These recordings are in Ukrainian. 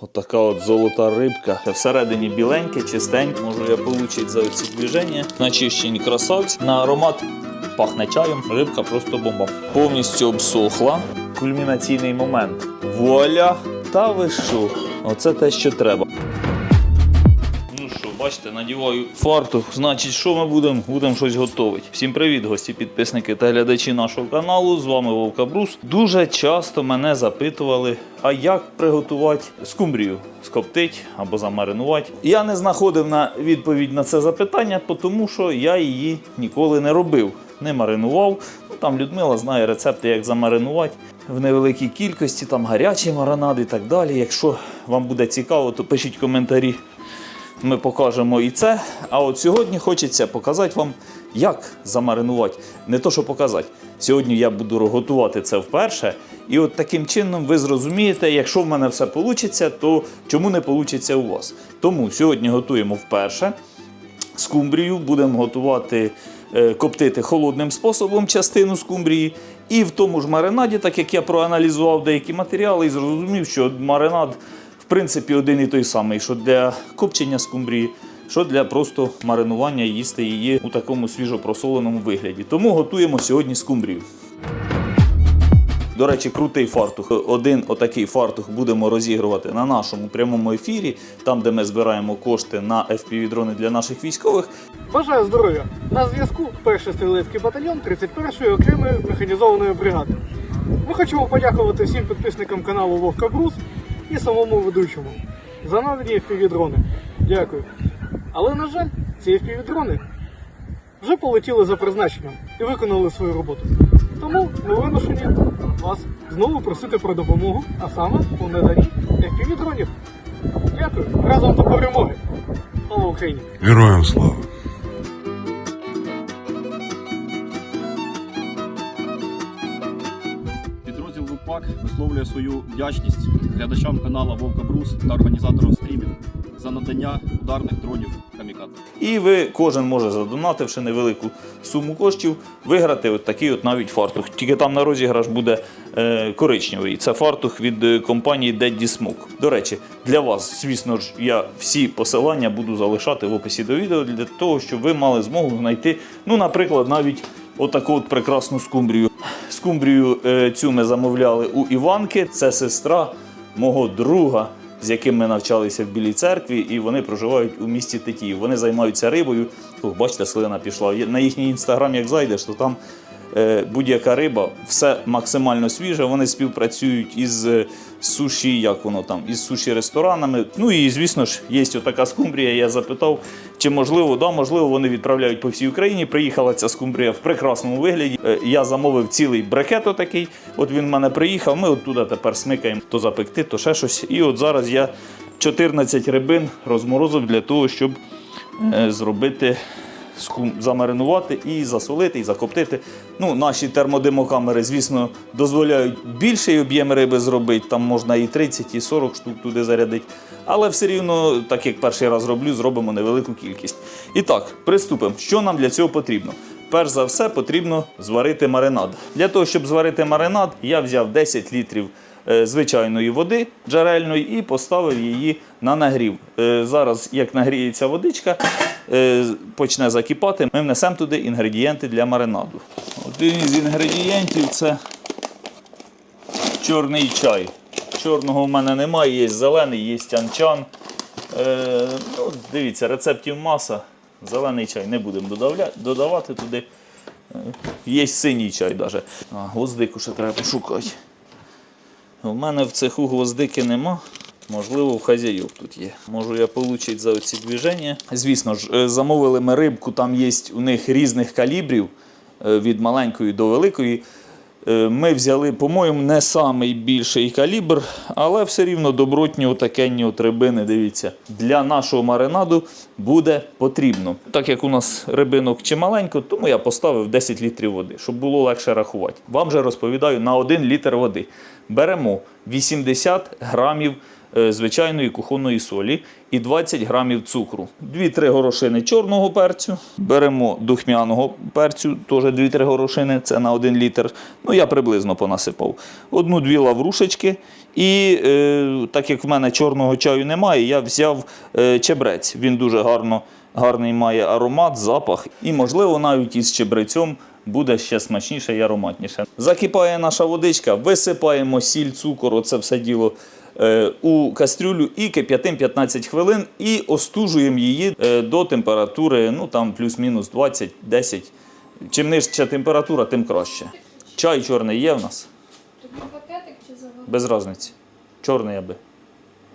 Отака от золота рибка. Всередині біленьке, чистеньке. Можу я отримати за ці движення. Начищені красавці. На аромат пахне чаєм. Рибка просто бомба. Повністю обсохла. Кульмінаційний момент. Вуаля! Та ви що? Оце те, що треба. Бачите, надіваю фартух. Значить, що ми будемо? Будемо щось готувати. Всім привіт, гості, підписники та глядачі нашого каналу. З вами Вовка Брус. Дуже часто мене запитували, а як приготувати скумбрію, скоптить або замаринувати. Я не знаходив на відповідь на це запитання, тому що я її ніколи не робив. Не маринував. Ну, там Людмила знає рецепти, як замаринувати в невеликій кількості, там гарячі маринади і так далі. Якщо вам буде цікаво, то пишіть коментарі ми покажемо і це. А от сьогодні хочеться показати вам, як замаринувати. Не то, що показати. Сьогодні я буду готувати це вперше. І от таким чином ви зрозумієте, якщо в мене все вийде, то чому не вийде у вас. Тому сьогодні готуємо вперше скумбрію, будемо готувати, е, коптити холодним способом частину скумбрії. І в тому ж маринаді, так як я проаналізував деякі матеріали і зрозумів, що маринад принципі один і той самий, що для копчення скумбрії, що для просто маринування їсти її у такому свіжопросоленому вигляді. Тому готуємо сьогодні скумбрію. До речі, крутий фартух. Один отакий фартух будемо розігрувати на нашому прямому ефірі, там, де ми збираємо кошти на FPV-дрони для наших військових. Бажаю здоров'я! На зв'язку перший стрілецький батальйон 31-ї окремої механізованої бригади. Ми хочемо подякувати всім підписникам каналу Вовка Брус і самому ведучому за надані FPV-дрони. Дякую. Але, на жаль, ці FPV-дрони вже полетіли за призначенням і виконали свою роботу. Тому ми вимушені вас знову просити про допомогу, а саме у наданні FPV-дронів. Дякую. Разом до перемоги. Слава Україні! Героям слава! Висловлює свою вдячність глядачам канала Вовка Брус та організаторам стрімів за надання ударних дронів Камікадзе. І ви кожен може задонативши невелику суму коштів, виграти от такий от навіть фартух. Тільки там на розіграш буде е, коричневий. Це фартух від е, компанії Daddy Smoke. До речі, для вас, звісно ж, я всі посилання буду залишати в описі до відео для того, щоб ви мали змогу знайти, ну, наприклад, навіть отаку от прекрасну скумбрію. Скумбрію е, цю ми замовляли у Іванки. Це сестра мого друга, з яким ми навчалися в Білій церкві, і вони проживають у місті Тетіїв. Вони займаються рибою. Ох, бачите, слина пішла. На їхній інстаграм, як зайдеш, то там е, будь-яка риба, все максимально свіже. Вони співпрацюють із е, суші, як воно там, із суші ресторанами. Ну і звісно ж, є отака скумбрія. Я запитав, чи можливо, да, можливо, вони відправляють по всій Україні. Приїхала ця скумбрія в прекрасному вигляді. Е, Я замовив цілий брикет отакий. От він в мене приїхав. Ми оттуда тепер смикаємо то запекти, то ще щось. І от зараз я 14 рибин розморозив для того, щоб е, зробити замаринувати і засолити, і закоптити. Ну, наші термодимокамери, звісно, дозволяють більший об'єм риби зробити. Там можна і 30, і 40 штук туди зарядити. Але все рівно, так як перший раз роблю, зробимо невелику кількість. І так, приступимо. Що нам для цього потрібно? Перш за все, потрібно зварити маринад. Для того, щоб зварити маринад, я взяв 10 літрів е, звичайної води джерельної і поставив її на нагрів. Е, Зараз, як нагріється водичка, почне закипати, ми внесемо туди інгредієнти для маринаду. Один із інгредієнтів це чорний чай. Чорного в мене немає, є зелений, є тянчан. Е, ну, дивіться, рецептів маса. Зелений чай не будемо додавати туди. Е, Є синій чай навіть. А, гвоздику ще треба пошукати. У мене в цеху гвоздики нема. Можливо, в хазяїв тут є. Можу я отримати за оці движення. Звісно ж, е, замовили ми рибку, там є у них різних калібрів е, від маленької до великої. Е, Ми взяли, по-моєму, не самий більший калібр, але все рівно добротні отакенні от рибини, дивіться, для нашого маринаду буде потрібно. Так як у нас рибинок чималенько, тому я поставив 10 літрів води, щоб було легше рахувати. Вам же розповідаю на 1 літр води. Беремо 80 грамів звичайної кухонної солі і 20 грамів цукру. 2-3 горошини чорного перцю. Беремо духмяного перцю, теж 2-3 горошини, це на 1 літр. Ну, я приблизно понасипав. Одну-дві лаврушечки І е, так як в мене чорного чаю немає, я взяв е, чебрець. Він дуже гарно, гарний має аромат, запах. І, можливо, навіть із чебрецем буде ще смачніше і ароматніше. Закипає наша водичка, висипаємо сіль, цукор, оце все діло е, у кастрюлю і кип'ятим 15 хвилин і остужуємо її е, до температури, ну там плюс-мінус 20-10. Чим нижча температура, тим краще. Чай чорний є в нас, Тобі пакетик чи завод? без різниці. Чорний аби.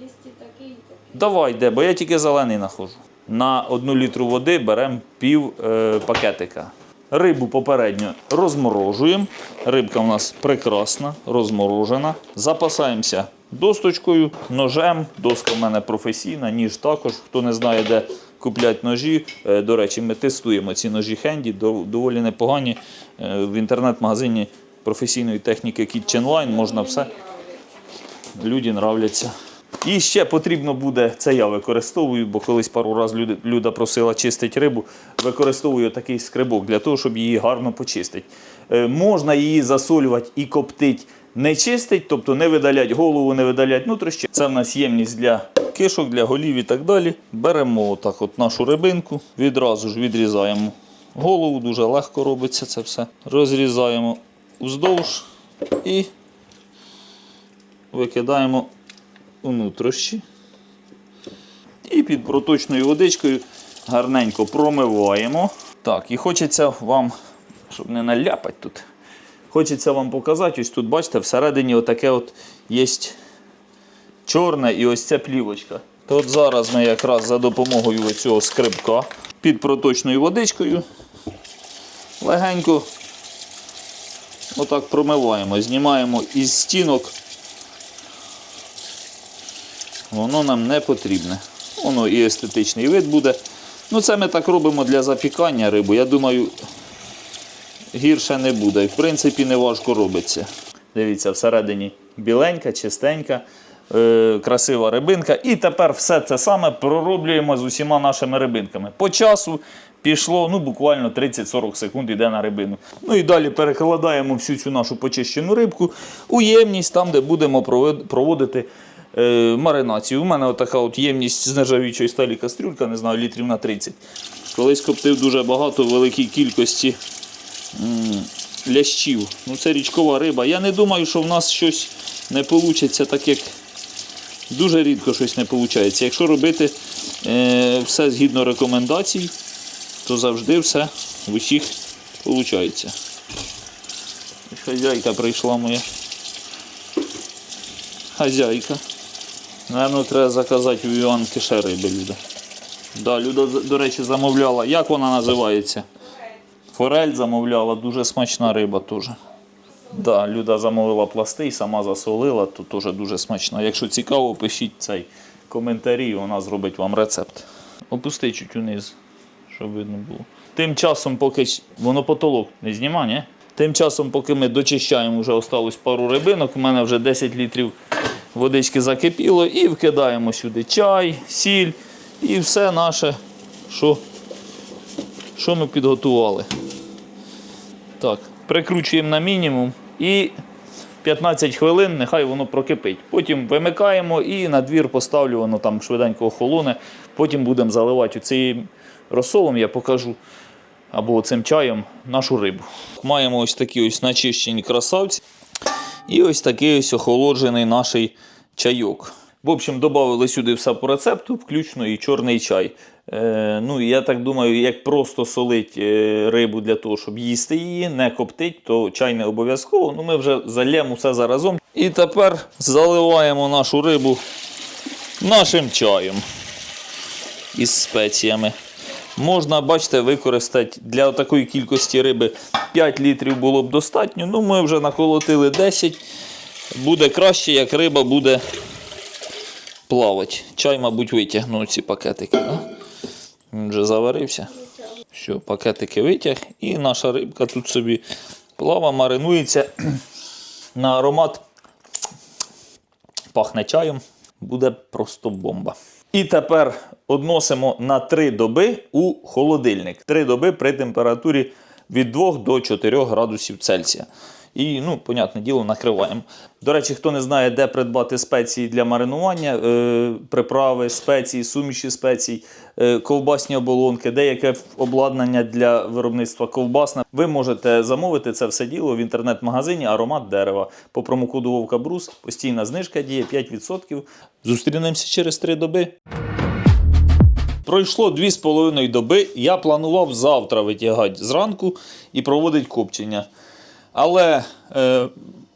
Є такий, і такий. Давай, де, бо я тільки зелений нахожу. На одну літру води беремо пів е, пакетика. Рибу попередньо розморожуємо. Рибка у нас прекрасна, розморожена. Запасаємося досточкою, ножем. Доска в мене професійна, ніж також. Хто не знає, де купляти ножі. е, До речі, ми тестуємо ці ножі хенді, доволі непогані. Е, В інтернет-магазині професійної техніки Kitchen Line можна все люди нравляться. І ще потрібно буде, це я використовую, бо колись пару разів люда просила чистити рибу. Використовую такий скрибок для того, щоб її гарно почистити. Е, можна її засолювати і коптити, не чистить, тобто не видалять голову, не видалять нутрощі. Це в нас ємність для кишок, для голів і так далі. Беремо отак от нашу рибинку, відразу ж відрізаємо голову, дуже легко робиться це все. Розрізаємо вздовж і викидаємо у нутрощі. І під проточною водичкою гарненько промиваємо. Так, і хочеться вам, щоб не наляпати тут, хочеться вам показати, ось тут, бачите, всередині отаке от є чорне і ось ця плівочка. То от зараз ми якраз за допомогою цього скрибка під проточною водичкою легенько отак промиваємо, знімаємо із стінок воно нам не потрібне. Воно і естетичний вид буде. Ну, це ми так робимо для запікання риби. Я думаю, гірше не буде. І в принципі не важко робиться. Дивіться, всередині біленька, чистенька, е, красива рибинка. І тепер все це саме пророблюємо з усіма нашими рибинками. По часу пішло ну, буквально 30-40 секунд йде на рибину. Ну і далі перекладаємо всю цю нашу почищену рибку у ємність, там, де будемо проводити е, маринацію. У мене отака от ємність з нержавічої сталі кастрюлька, не знаю, літрів на 30. Колись коптив дуже багато в великій кількості лящів. Ну, це річкова риба. Я не думаю, що в нас щось не вийде так, як дуже рідко щось не виходить. Якщо робити е, все згідно рекомендацій, то завжди все в усіх виходить. Хазяйка прийшла моя. Хазяйка. Наверно, треба заказати у Іванки ще риби, Люда. Да, Люда, до речі, замовляла. Як вона називається? Форель замовляла, дуже смачна риба теж. Да, Люда замовила пласти і сама засолила, то теж дуже смачна. Якщо цікаво, пишіть цей коментарі, і вона зробить вам рецепт. Опусти чуть униз, щоб видно було. Тим часом, поки воно потолок не зніма, ні? Тим часом, поки ми дочищаємо, вже осталось пару рибинок, у мене вже 10 літрів водички закипіло, і вкидаємо сюди чай, сіль і все наше, що, що ми підготували. Так, прикручуємо на мінімум і 15 хвилин, нехай воно прокипить. Потім вимикаємо і на двір поставлю, воно там швиденько охолоне. Потім будемо заливати цим розсолом, я покажу, або цим чаєм нашу рибу. Маємо ось такі ось начищені красавці. І ось такий ось охолоджений наш чайок. В общем, додали сюди все по рецепту, включно і чорний чай. Е, ну, я так думаю, як просто солить е, рибу для того, щоб їсти її, не коптить, то чай не обов'язково. Ну, ми вже зальємо все заразом. І тепер заливаємо нашу рибу нашим чаєм із спеціями. Можна, бачите, використати для такої кількості риби 5 літрів було б достатньо. Ну, ми вже наколотили 10. Буде краще, як риба буде плавати. Чай, мабуть, витягну ці пакетики. Да? Він вже заварився. Все, пакетики витяг. І наша рибка тут собі плава, маринується на аромат. Пахне чаєм, буде просто бомба. І тепер односимо на 3 доби у холодильник. 3 доби при температурі від 2 до 4 градусів Цельсія. І, ну, понятне діло, накриваємо. До речі, хто не знає, де придбати спеції для маринування, е, приправи, спеції, суміші спецій, е, ковбасні оболонки, деяке обладнання для виробництва ковбасне, ви можете замовити це все діло в інтернет-магазині Аромат дерева. По промокоду Вовка Брус постійна знижка діє 5%. Зустрінемося через 3 доби. Пройшло 2,5 доби. Я планував завтра витягати зранку і проводити копчення. Але е,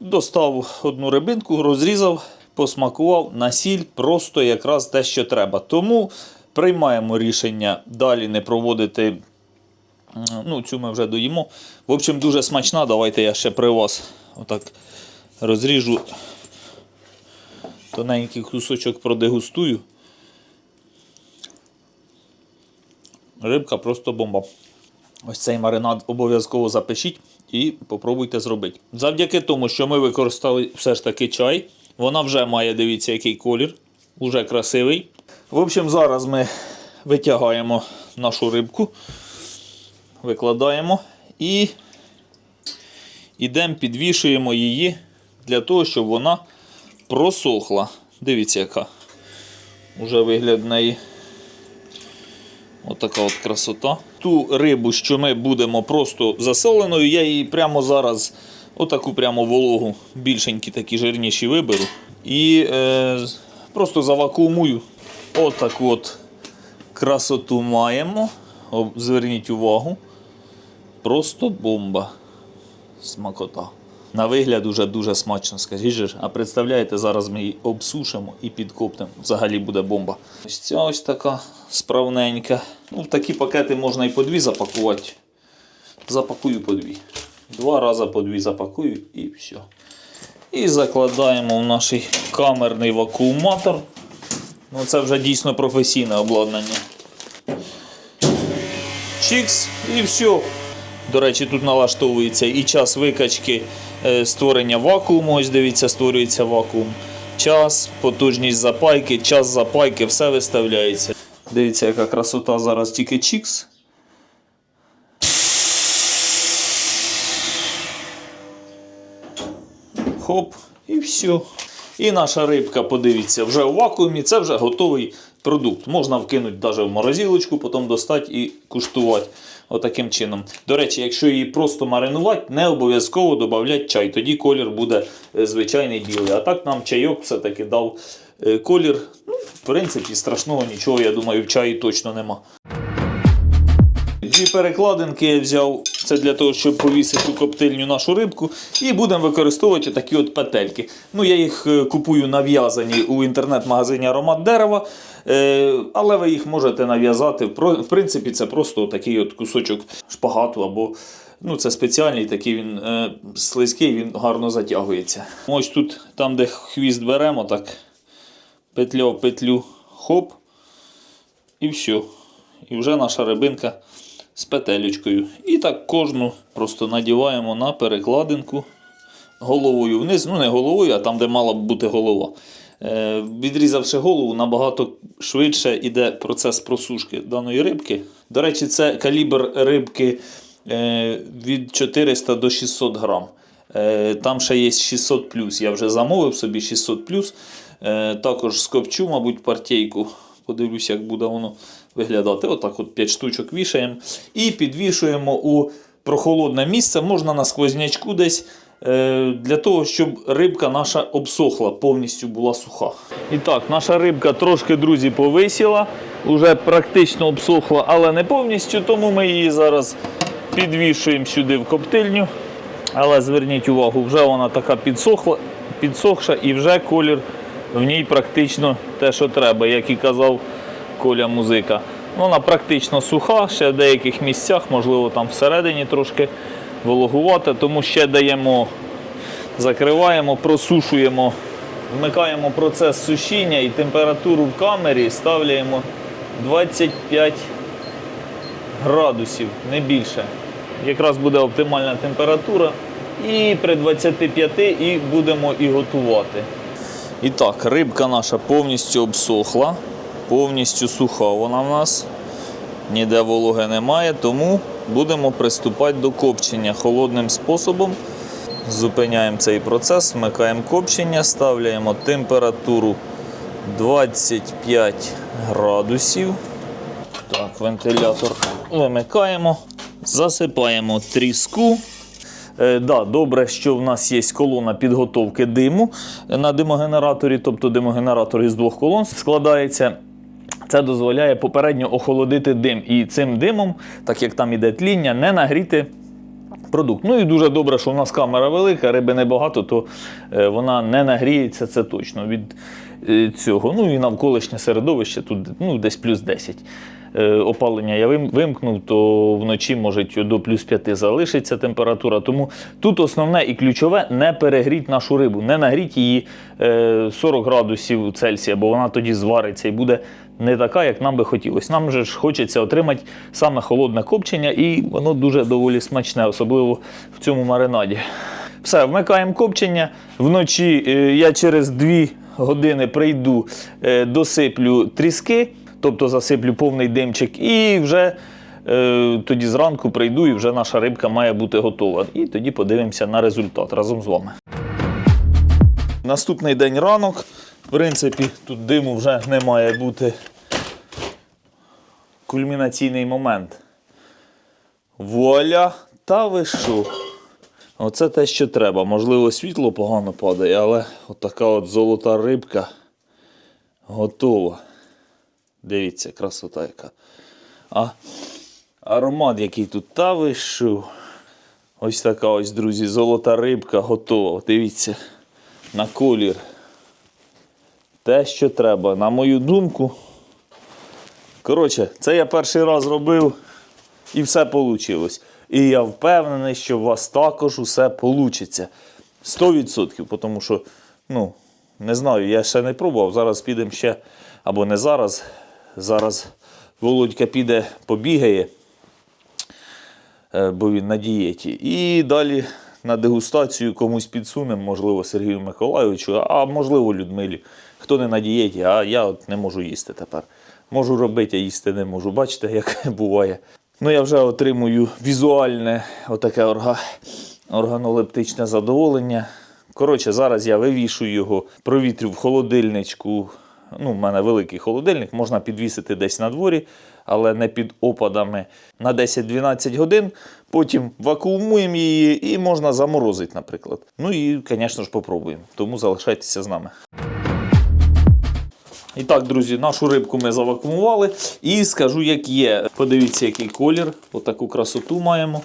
достав одну рибинку, розрізав, посмакував на сіль просто якраз те, що треба. Тому приймаємо рішення далі не проводити. Ну, цю ми вже доїмо. В общем, дуже смачна. Давайте я ще при вас отак розріжу. Тоненький кусочок продегустую. Рибка просто бомба. Ось цей маринад обов'язково запишіть і попробуйте зробити. Завдяки тому, що ми використали все ж таки чай, вона вже має, дивіться, який колір, уже красивий. В общем, зараз ми витягаємо нашу рибку, викладаємо і йдемо, підвішуємо її для того, щоб вона просохла. Дивіться, яка. Уже вигляд неї. Отака от красота. Ту рибу, що ми будемо просто засоленою, я її прямо зараз, отаку прямо вологу, більшенькі такі жирніші виберу. І е, просто завакуумую. Отаку от красоту маємо. Зверніть увагу. Просто бомба. Смакота. На вигляд уже дуже смачно, скажіть же. А представляєте, зараз ми її обсушимо і підкоптимо. Взагалі буде бомба. Ось ця ось така справненька. Ну, в такі пакети можна і по дві запакувати. Запакую по дві. Два рази по дві запакую і все. І закладаємо в наш камерний вакууматор. Ну, це вже дійсно професійне обладнання. Чікс і все. До речі, тут налаштовується і час викачки створення вакууму. Ось дивіться, створюється вакуум. Час, потужність запайки, час запайки, все виставляється. Дивіться, яка красота зараз тільки чікс. Хоп, і все. І наша рибка, подивіться, вже у вакуумі, це вже готовий продукт. Можна вкинути навіть в морозилочку, потім достати і куштувати. Отаким чином. До речі, якщо її просто маринувати, не обов'язково додати чай. Тоді колір буде е, звичайний білий. А так нам чайок все-таки дав е, колір. Ну, в принципі, страшного нічого, я думаю, в чаї точно нема. Дві перекладинки я взяв. Це для того, щоб повісити у коптильню нашу рибку. І будемо використовувати такі от петельки. Ну, я їх е, купую нав'язані у інтернет-магазині аромат дерева. Е, але ви їх можете нав'язати. В принципі, це просто такий от кусочок шпагату або. Ну, це спеціальний такий він е, слизький, він гарно затягується. Ось тут, там, де хвіст беремо, так петля в петлю, хоп, і все. І вже наша рибинка з петелечкою. І так кожну просто надіваємо на перекладинку головою вниз. Ну, не головою, а там, де мала б бути голова. Е, відрізавши голову, набагато швидше йде процес просушки даної рибки. До речі, це калібр рибки е, від 400 до 600 грам. Е, там ще є 600 Я вже замовив собі 600 Е, також скопчу, мабуть, партійку. Подивлюся, як буде воно виглядати. Отак от 5 штучок вішаємо. І підвішуємо у прохолодне місце, можна на сквознячку десь. е, Для того, щоб рибка наша обсохла, повністю була суха. І так, наша рибка трошки, друзі, повисіла, вже практично обсохла, але не повністю, тому ми її зараз підвішуємо сюди в коптильню. Але зверніть увагу, вже вона така підсохла, підсохша і вже колір в ній практично те, що треба, як і казав Коля музика. Вона практично суха, ще в деяких місцях, можливо, там всередині трошки вологувата, тому ще даємо, закриваємо, просушуємо, вмикаємо процес сушіння і температуру в камері ставляємо 25 градусів, не більше. Якраз буде оптимальна температура. І при 25 і будемо і готувати. І так, рибка наша повністю обсохла, повністю суха вона в нас. Ніде вологи немає, тому будемо приступати до копчення холодним способом. Зупиняємо цей процес, вмикаємо копчення, ставляємо температуру 25 градусів. Так, вентилятор вимикаємо, засипаємо тріску. Е, да, добре, що в нас є колона підготовки диму на димогенераторі, тобто димогенератор із двох колон складається. Це дозволяє попередньо охолодити дим. І цим димом, так як там іде тління, не нагріти продукт. Ну і дуже добре, що в нас камера велика, риби небагато, то е, вона не нагріється, це точно від е, цього. Ну і навколишнє середовище тут ну, десь плюс 10. Е, Опалення я вимкнув, то вночі може до плюс 5 залишиться температура. Тому тут основне і ключове не перегріть нашу рибу, не нагріть її е, 40 градусів Цельсія, бо вона тоді звариться і буде не така, як нам би хотілося. Нам же ж хочеться отримати саме холодне копчення, і воно дуже доволі смачне, особливо в цьому маринаді. Все, вмикаємо копчення. Вночі е, я через 2 години прийду, е, досиплю тріски, тобто засиплю повний димчик, і вже е, тоді зранку прийду, і вже наша рибка має бути готова. І тоді подивимося на результат разом з вами. Наступний день ранок. В принципі, тут диму вже не має бути. Кульмінаційний момент. Вуаля! Та ви що? Оце те, що треба. Можливо, світло погано падає, але отака от золота рибка готова. Дивіться, красота яка. А аромат, який тут та ви що? Ось така ось, друзі, золота рибка готова. Дивіться, на колір. Те, що треба, на мою думку. Коротше, це я перший раз робив і все вийшло. І я впевнений, що у вас також усе вийде. 100%, тому що, ну, не знаю, я ще не пробував. Зараз підемо ще, або не зараз. Зараз Володька піде, побігає, е, бо він на дієті. І далі на дегустацію комусь підсунемо, можливо, Сергію Миколайовичу, а можливо, Людмилі. Хто не на дієті, а я от не можу їсти тепер. Можу робити, а їсти не можу. Бачите, як буває. Ну, я вже отримую візуальне отаке орга... органолептичне задоволення. Коротше, зараз я вивішую його, провітрю в холодильничку. Ну, в мене великий холодильник, можна підвісити десь на дворі, але не під опадами на 10-12 годин. Потім вакуумуємо її і можна заморозити, наприклад. Ну і, звісно ж, попробуємо. Тому залишайтеся з нами. І так, друзі, нашу рибку ми завакуумували. І скажу, як є. Подивіться, який колір, отаку красоту маємо.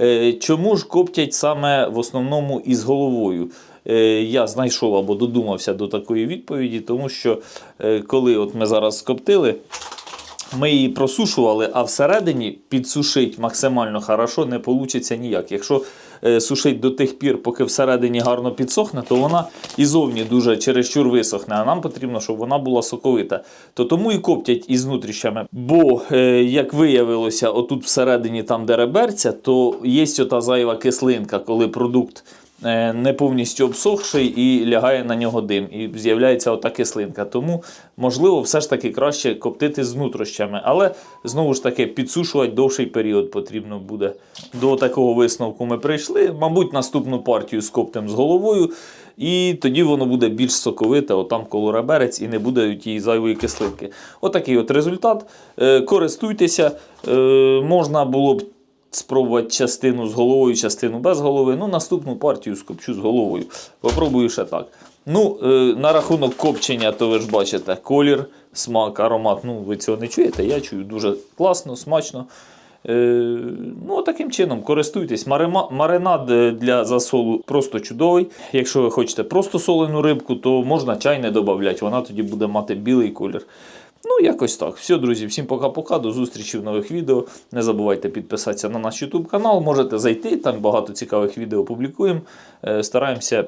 Е, Чому ж коптять саме в основному із головою? Е, Я знайшов або додумався до такої відповіді, тому що е, коли от ми зараз скоптили, ми її просушували, а всередині підсушити максимально хорошо не вийде ніяк. Якщо е, сушить до тих пір, поки всередині гарно підсохне, то вона і зовні дуже чересчур висохне, а нам потрібно, щоб вона була соковита. То тому і коптять із внутрішнями. Бо, е, як виявилося, отут всередині, там де реберця, то є ота зайва кислинка, коли продукт не повністю обсохший і лягає на нього дим. І з'являється ота кислинка. Тому, можливо, все ж таки краще коптити з нутрощами. Але знову ж таки підсушувати довший період потрібно буде. До такого висновку ми прийшли. Мабуть, наступну партію скоптимо з головою. І тоді воно буде більш соковите, отам коло реберець, і не буде тієї зайвої кислинки. Отакий от результат. Е, користуйтеся. Е, можна було б спробувати частину з головою, частину без голови. Ну, наступну партію скопчу з головою. Попробую ще так. Ну, е, на рахунок копчення, то ви ж бачите, колір, смак, аромат. Ну, ви цього не чуєте. Я чую дуже класно, смачно. Е, ну, таким чином, користуйтесь. Маринад е, для засолу просто чудовий. Якщо ви хочете просто солену рибку, то можна чай не додати, вона тоді буде мати білий колір. Ну, якось так. Все, друзі, всім пока-пока. До зустрічі в нових відео. Не забувайте підписатися на наш YouTube канал. Можете зайти, там багато цікавих відео публікуємо. Е, Стараємося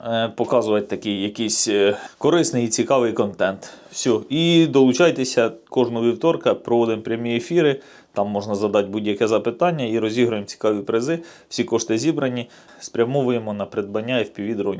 е, показувати такий якийсь е, корисний і цікавий контент. Все. І долучайтеся кожного вівторка, проводимо прямі ефіри. Там можна задати будь-яке запитання і розіграємо цікаві призи. Всі кошти зібрані, спрямовуємо на придбання FPV дронів.